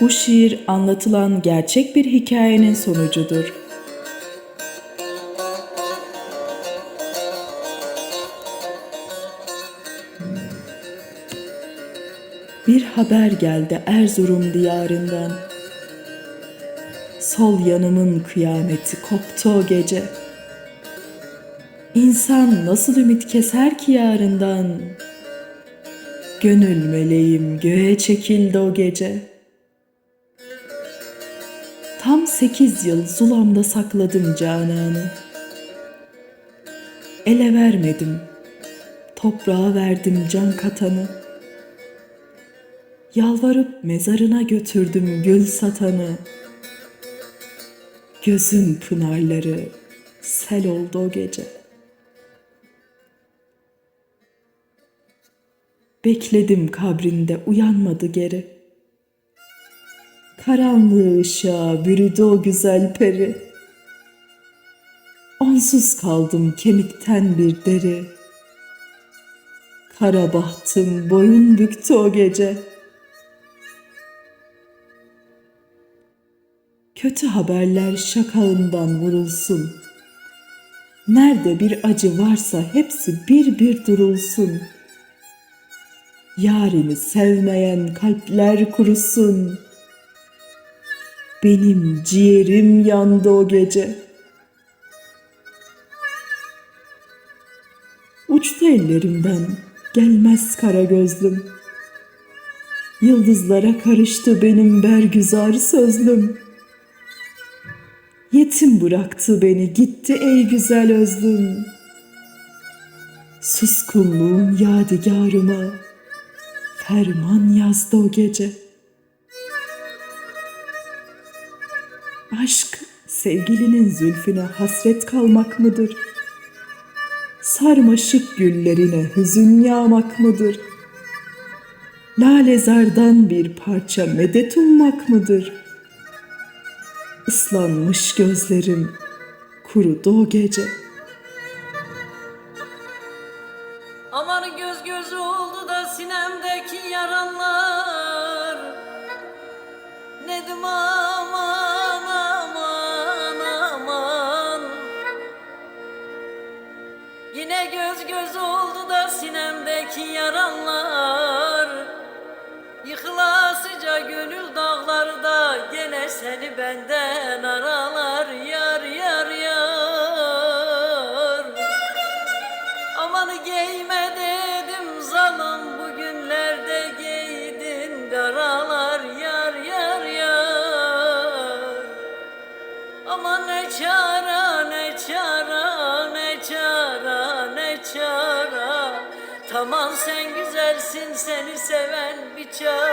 Bu şiir anlatılan gerçek bir hikayenin sonucudur. Bir haber geldi Erzurum diyarından. Sol yanımın kıyameti koptu o gece. İnsan nasıl ümit keser ki yarından? Gönül meleğim göğe çekildi o gece. Tam sekiz yıl zulamda sakladım cananı. Ele vermedim, toprağa verdim can katanı. Yalvarıp mezarına götürdüm gül satanı. Gözün pınarları sel oldu o gece. Bekledim kabrinde uyanmadı geri. Karanlığı ışığa bürüdü o güzel peri. Onsuz kaldım kemikten bir deri. Kara bahtım boyun büktü o gece. Kötü haberler şakağından vurulsun. Nerede bir acı varsa hepsi bir bir durulsun. Yarini sevmeyen kalpler kurusun. Benim ciğerim yandı o gece. Uçtu ellerimden gelmez kara gözlüm. Yıldızlara karıştı benim bergüzar sözlüm. Yetim bıraktı beni gitti ey güzel özlüm. Suskunluğun yadigarıma ferman yazdı o gece. Aşk sevgilinin zülfüne hasret kalmak mıdır? Sarmaşık güllerine hüzün yağmak mıdır? Lalezardan bir parça medet ummak mıdır? Islanmış gözlerim kurudu o gece. Yine göz göz oldu da sinemdeki yaranlar Yıkılasıca gönül dağları da gene seni benden aralar. Yar çara. Tamam sen güzelsin seni seven bir çara